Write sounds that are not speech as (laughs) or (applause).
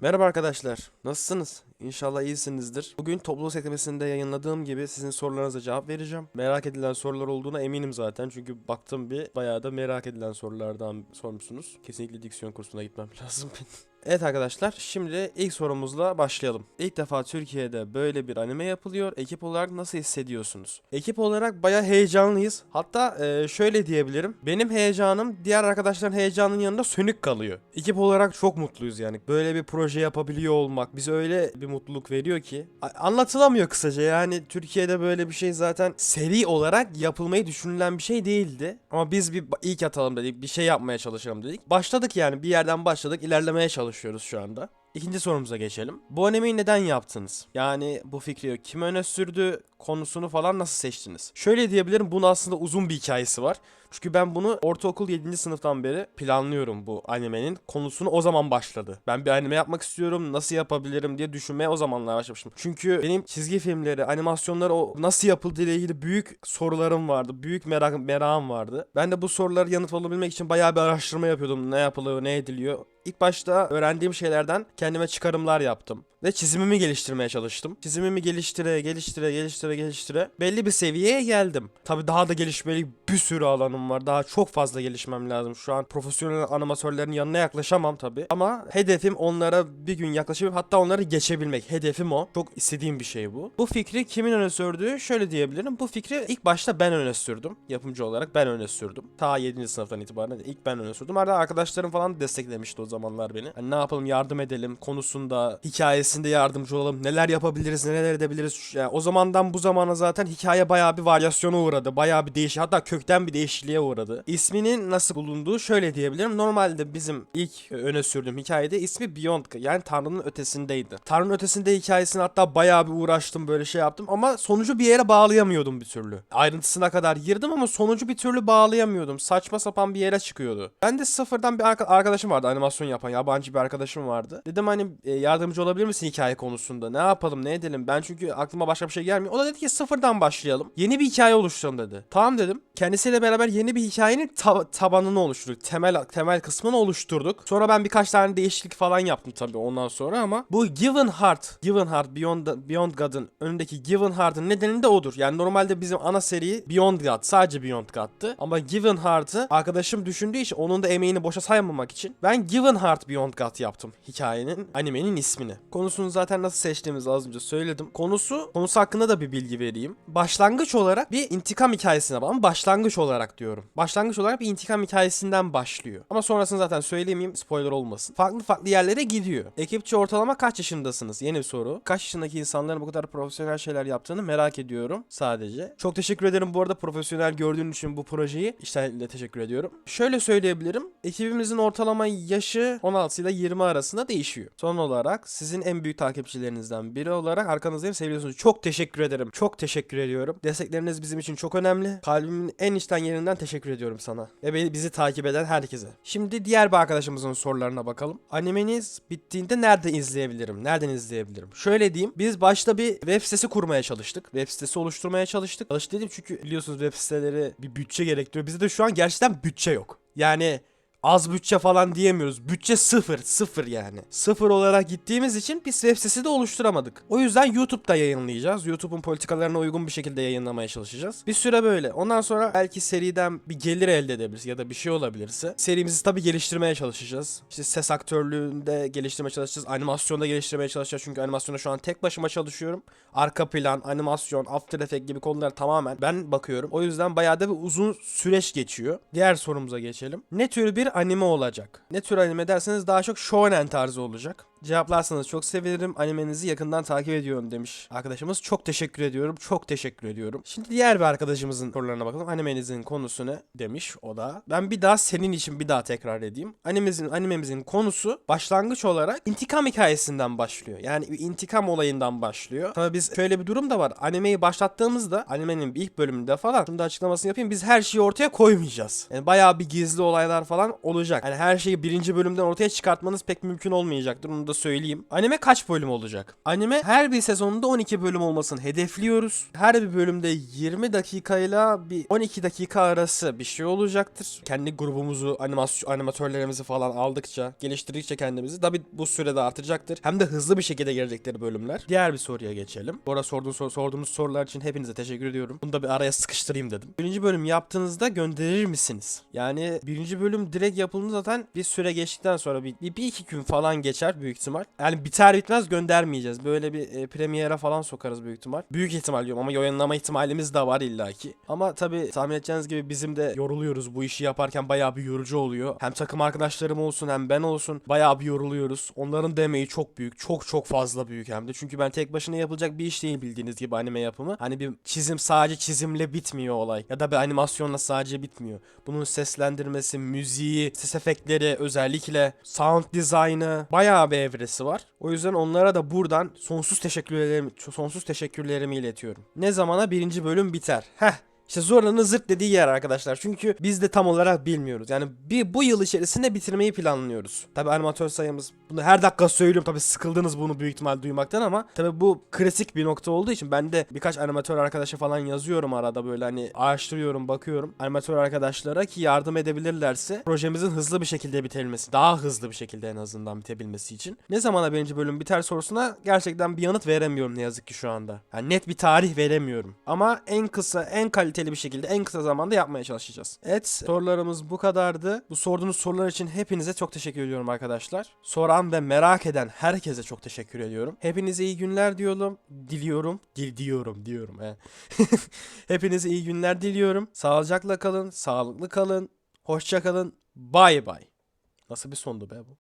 Merhaba arkadaşlar, nasılsınız? İnşallah iyisinizdir. Bugün topluluk sekmesinde yayınladığım gibi sizin sorularınıza cevap vereceğim. Merak edilen sorular olduğuna eminim zaten çünkü baktım bir bayağı da merak edilen sorulardan sormuşsunuz. Kesinlikle diksiyon kursuna gitmem (laughs) lazım benim. Evet arkadaşlar şimdi ilk sorumuzla başlayalım. İlk defa Türkiye'de böyle bir anime yapılıyor. Ekip olarak nasıl hissediyorsunuz? Ekip olarak bayağı heyecanlıyız. Hatta e, şöyle diyebilirim. Benim heyecanım diğer arkadaşların heyecanının yanında sönük kalıyor. Ekip olarak çok mutluyuz yani. Böyle bir proje yapabiliyor olmak bize öyle bir mutluluk veriyor ki. Anlatılamıyor kısaca yani Türkiye'de böyle bir şey zaten seri olarak yapılmayı düşünülen bir şey değildi. Ama biz bir ilk atalım dedik. Bir şey yapmaya çalışalım dedik. Başladık yani bir yerden başladık. ilerlemeye çalışıyoruz şu anda. İkinci sorumuza geçelim. Bu animeyi neden yaptınız? Yani bu fikri kim öne sürdü? Konusunu falan nasıl seçtiniz? Şöyle diyebilirim bunun aslında uzun bir hikayesi var. Çünkü ben bunu ortaokul 7. sınıftan beri planlıyorum bu animenin. Konusunu o zaman başladı. Ben bir anime yapmak istiyorum. Nasıl yapabilirim diye düşünmeye o zamanlar başlamıştım. Çünkü benim çizgi filmleri, animasyonları o nasıl yapıldığı ile ilgili büyük sorularım vardı. Büyük merak, merakım vardı. Ben de bu soruları yanıt bulabilmek için bayağı bir araştırma yapıyordum. Ne yapılıyor, ne ediliyor. İlk başta öğrendiğim şeylerden kendime çıkarımlar yaptım. Ve çizimimi geliştirmeye çalıştım. Çizimimi geliştire, geliştire, geliştire, geliştire belli bir seviyeye geldim. Tabi daha da gelişmeli bir sürü alanım var. Daha çok fazla gelişmem lazım. Şu an profesyonel animatörlerin yanına yaklaşamam tabi. Ama hedefim onlara bir gün yaklaşıp hatta onları geçebilmek. Hedefim o. Çok istediğim bir şey bu. Bu fikri kimin öne sürdüğü şöyle diyebilirim. Bu fikri ilk başta ben öne sürdüm. Yapımcı olarak ben öne sürdüm. Ta 7. sınıftan itibaren ilk ben öne sürdüm. Arada arkadaşlarım falan desteklemişti o zamanlar beni. Hani ne yapalım yardım edelim konusunda, hikayesinde yardımcı olalım. Neler yapabiliriz, neler edebiliriz. Yani o zamandan bu zamana zaten hikaye bayağı bir varyasyona uğradı. Bayağı bir değiş hatta kökten bir değişikliğe uğradı. İsminin nasıl bulunduğu şöyle diyebilirim. Normalde bizim ilk öne sürdüğüm hikayede ismi Beyond yani Tanrı'nın ötesindeydi. Tanrı'nın ötesinde hikayesini hatta bayağı bir uğraştım böyle şey yaptım ama sonucu bir yere bağlayamıyordum bir türlü. Ayrıntısına kadar girdim ama sonucu bir türlü bağlayamıyordum. Saçma sapan bir yere çıkıyordu. Ben de sıfırdan bir arka- arkadaşım vardı animasyon yapan yabancı bir arkadaşım vardı. Dedim hani e, yardımcı olabilir misin hikaye konusunda? Ne yapalım ne edelim? Ben çünkü aklıma başka bir şey gelmiyor. O da dedi ki sıfırdan başlayalım. Yeni bir hikaye oluşturalım dedi. Tamam dedim. Kendisiyle beraber yeni bir hikayenin ta- tabanını oluşturduk. Temel temel kısmını oluşturduk. Sonra ben birkaç tane değişiklik falan yaptım tabii ondan sonra ama bu Given Heart, Given Heart Beyond Beyond God'ın önündeki Given Heart'ın nedeni de odur. Yani normalde bizim ana seri Beyond God, sadece Beyond God'tı. Ama Given Heart'ı arkadaşım düşündüğü için onun da emeğini boşa saymamak için ben Given Heart Beyond God yaptım hikayenin, animenin ismini. Konusunu zaten nasıl seçtiğimizi az önce söyledim. Konusu, konusu hakkında da bir bilgi vereyim. Başlangıç olarak bir intikam hikayesine bağlı. Başlangıç olarak diyorum. Başlangıç olarak bir intikam hikayesinden başlıyor. Ama sonrasını zaten söyleyemeyeyim spoiler olmasın. Farklı farklı yerlere gidiyor. Ekipçi ortalama kaç yaşındasınız? Yeni bir soru. Kaç yaşındaki insanların bu kadar profesyonel şeyler yaptığını merak ediyorum sadece. Çok teşekkür ederim bu arada profesyonel gördüğün için bu projeyi. İşte teşekkür ediyorum. Şöyle söyleyebilirim. Ekibimizin ortalama yaşı 16 ile 20 arasında değişiyor. Son olarak sizin en büyük takipçilerinizden biri olarak arkanızdayım seviyorsunuz. Çok teşekkür ederim. Çok teşekkür ediyorum. Destekleriniz bizim için çok önemli. Kalbimin en içten yerinden teşekkür ediyorum sana. Ve beni- bizi takip eden herkese. Şimdi diğer bir arkadaşımızın sorularına bakalım. Animeniz bittiğinde nerede izleyebilirim? Nereden izleyebilirim? Şöyle diyeyim. Biz başta bir web sitesi kurmaya çalıştık. Web sitesi oluşturmaya çalıştık. Çalıştık dedim çünkü biliyorsunuz web siteleri bir bütçe gerektiriyor. Bizde de şu an gerçekten bütçe yok. Yani az bütçe falan diyemiyoruz. Bütçe sıfır, sıfır yani. Sıfır olarak gittiğimiz için biz web sitesi de oluşturamadık. O yüzden YouTube'da yayınlayacağız. YouTube'un politikalarına uygun bir şekilde yayınlamaya çalışacağız. Bir süre böyle. Ondan sonra belki seriden bir gelir elde edebiliriz ya da bir şey olabilirse. Serimizi tabii geliştirmeye çalışacağız. İşte ses aktörlüğünde geliştirmeye çalışacağız. Animasyonda geliştirmeye çalışacağız. Çünkü animasyonda şu an tek başıma çalışıyorum. Arka plan, animasyon, After Effects gibi konular tamamen ben bakıyorum. O yüzden bayağı da bir uzun süreç geçiyor. Diğer sorumuza geçelim. Ne tür bir anime olacak? Ne tür anime derseniz daha çok shonen tarzı olacak. Cevaplarsanız çok sevinirim. Animenizi yakından takip ediyorum demiş arkadaşımız. Çok teşekkür ediyorum. Çok teşekkür ediyorum. Şimdi diğer bir arkadaşımızın sorularına bakalım. Animenizin konusu ne demiş o da. Ben bir daha senin için bir daha tekrar edeyim. Animemizin animemizin konusu başlangıç olarak intikam hikayesinden başlıyor. Yani bir intikam olayından başlıyor. Tabii biz şöyle bir durum da var. Animeyi başlattığımızda animenin ilk bölümünde falan şunu da açıklamasını yapayım. Biz her şeyi ortaya koymayacağız. Yani bayağı bir gizli olaylar falan olacak. Yani her şeyi birinci bölümden ortaya çıkartmanız pek mümkün olmayacaktır. Onu da söyleyeyim. Anime kaç bölüm olacak? Anime her bir sezonunda 12 bölüm olmasını hedefliyoruz. Her bir bölümde 20 dakikayla bir 12 dakika arası bir şey olacaktır. Kendi grubumuzu, animasyon animatörlerimizi falan aldıkça, geliştirdikçe kendimizi tabi bu sürede artacaktır. Hem de hızlı bir şekilde gelecekleri bölümler. Diğer bir soruya geçelim. Bu arada sorduğunuz, sor- sorduğunuz sorular için hepinize teşekkür ediyorum. Bunu da bir araya sıkıştırayım dedim. Birinci bölüm yaptığınızda gönderir misiniz? Yani birinci bölüm direkt yapıldığında zaten bir süre geçtikten sonra bir, bir, bir iki gün falan geçer büyük ihtimal. Yani biter bitmez göndermeyeceğiz. Böyle bir e, premiere falan sokarız büyük ihtimal. Büyük ihtimal diyorum ama yayınlama ihtimalimiz de var illaki. Ama tabi tahmin edeceğiniz gibi bizim de yoruluyoruz. Bu işi yaparken bayağı bir yorucu oluyor. Hem takım arkadaşlarım olsun hem ben olsun bayağı bir yoruluyoruz. Onların demeyi çok büyük. Çok çok fazla büyük hem de. Çünkü ben tek başına yapılacak bir iş değil bildiğiniz gibi anime yapımı. Hani bir çizim sadece çizimle bitmiyor olay. Ya da bir animasyonla sadece bitmiyor. Bunun seslendirmesi, müziği, ses efektleri özellikle sound dizaynı bayağı bir evresi var. O yüzden onlara da buradan sonsuz teşekkürlerimi sonsuz teşekkürlerimi iletiyorum. Ne zamana birinci bölüm biter? Heh işte Zora'nın zırt dediği yer arkadaşlar. Çünkü biz de tam olarak bilmiyoruz. Yani bir bu yıl içerisinde bitirmeyi planlıyoruz. Tabi animatör sayımız bunu her dakika söylüyorum. Tabi sıkıldınız bunu büyük ihtimal duymaktan ama tabi bu klasik bir nokta olduğu için ben de birkaç animatör arkadaşa falan yazıyorum arada böyle hani araştırıyorum, bakıyorum. Animatör arkadaşlara ki yardım edebilirlerse projemizin hızlı bir şekilde bitirilmesi, daha hızlı bir şekilde en azından bitebilmesi için. Ne zamana birinci bölüm biter sorusuna gerçekten bir yanıt veremiyorum ne yazık ki şu anda. Yani net bir tarih veremiyorum. Ama en kısa, en kaliteli bir şekilde en kısa zamanda yapmaya çalışacağız. Evet, sorularımız bu kadardı. Bu sorduğunuz sorular için hepinize çok teşekkür ediyorum arkadaşlar. Soran ve merak eden herkese çok teşekkür ediyorum. Hepinize iyi günler diyorum. Diliyorum. Dil diyorum diyorum. He. (laughs) Hepinize iyi günler diliyorum. Sağlıcakla kalın, sağlıklı kalın. Hoşça kalın. Bay bay. Nasıl bir sondu be bu?